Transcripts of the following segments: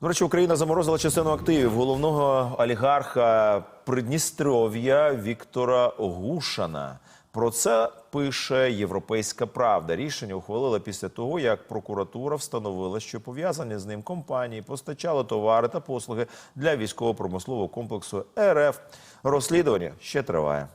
До речі, Україна заморозила частину активів головного олігарха Придністров'я Віктора Гушана. Про це пише Європейська Правда. Рішення ухвалила після того, як прокуратура встановила, що пов'язані з ним компанії постачали товари та послуги для військово-промислового комплексу РФ. Розслідування ще триває.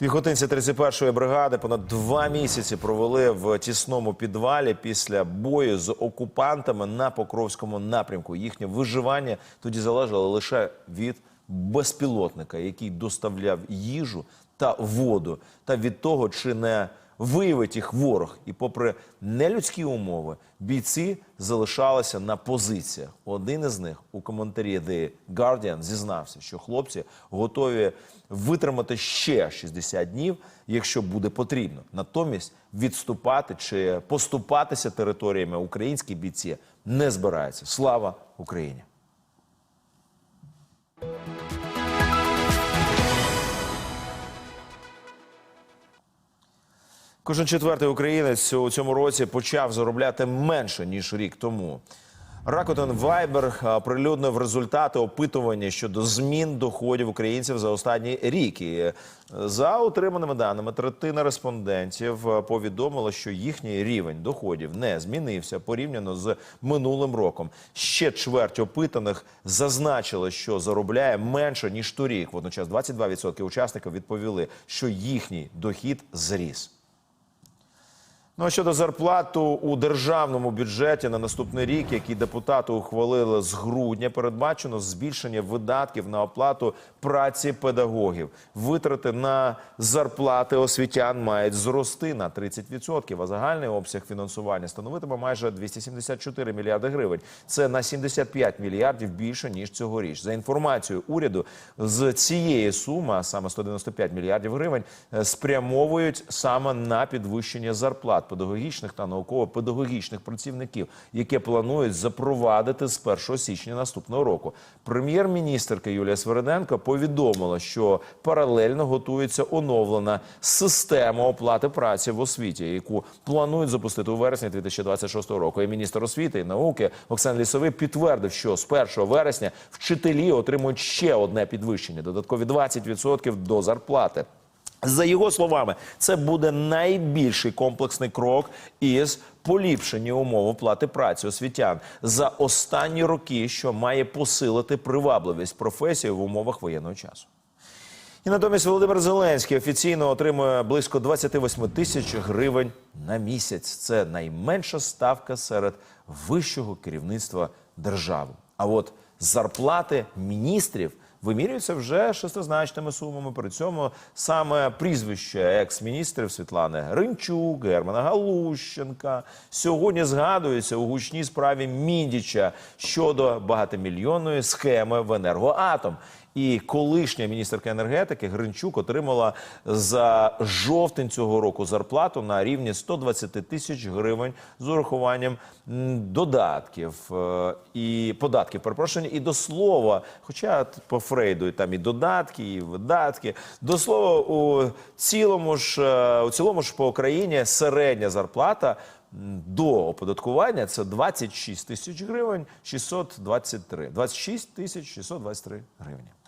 Піхотинці 31-ї бригади понад два місяці провели в тісному підвалі після бою з окупантами на Покровському напрямку. Їхнє виживання тоді залежало лише від безпілотника, який доставляв їжу та воду, та від того, чи не виявить їх ворог. І попри нелюдські умови, бійці залишалися на позиціях. Один із них у коментарі The Guardian зізнався, що хлопці готові витримати ще 60 днів, якщо буде потрібно. Натомість відступати чи поступатися територіями українські бійці не збираються. Слава Україні! Кожен четвертий українець у цьому році почав заробляти менше ніж рік тому. Ракутен Вайбер оприлюднив результати опитування щодо змін доходів українців за останній рік. І е, за отриманими даними, третина респондентів повідомила, що їхній рівень доходів не змінився порівняно з минулим роком. Ще чверть опитаних зазначили, що заробляє менше ніж торік. Водночас 22% учасників відповіли, що їхній дохід зріс. Ну а щодо зарплату у державному бюджеті на наступний рік, який депутати ухвалили з грудня, передбачено збільшення видатків на оплату праці педагогів. Витрати на зарплати освітян мають зрости на 30%, а загальний обсяг фінансування становитиме майже 274 мільярди гривень. Це на 75 мільярдів більше ніж цьогоріч. За інформацією уряду, з цієї суми, а саме 195 мільярдів гривень, е, спрямовують саме на підвищення зарплат педагогічних та науково-педагогічних працівників, яке планують запровадити з 1 січня наступного року. Прем'єр-міністрка Юлія Свериденко повідомила, що паралельно готується оновлена система оплати праці в освіті, яку планують запустити у вересні 2026 року. І міністр освіти і науки Оксан Лісовий підтвердив, що з 1 вересня вчителі отримують ще одне підвищення додаткові 20% до зарплати. За його словами, це буде найбільший комплексний крок із поліпшення умов оплати праці освітян за останні роки, що має посилити привабливість професії в умовах воєнного часу. І натомість Володимир Зеленський офіційно отримує близько 28 тисяч гривень на місяць. Це найменша ставка серед вищого керівництва держави. А от зарплати міністрів вимірюються вже шестизначними сумами. При цьому саме прізвище екс-міністрів Світлани Гринчук, Германа Галущенка сьогодні згадується у гучній справі Міндіча щодо багатомільйонної схеми в енергоатом. І колишня міністерка енергетики Гринчук отримала за жовтень цього року зарплату на рівні 120 тисяч гривень з урахуванням додатків е, і податків. Перепрошення, і до слова, хоча по Фрейду там і додатки, і видатки. До слова, у цілому ж е, у цілому ж по Україні середня зарплата. До оподаткування це 26 тисяч гривень 623. 26 тисяч 623 гривні.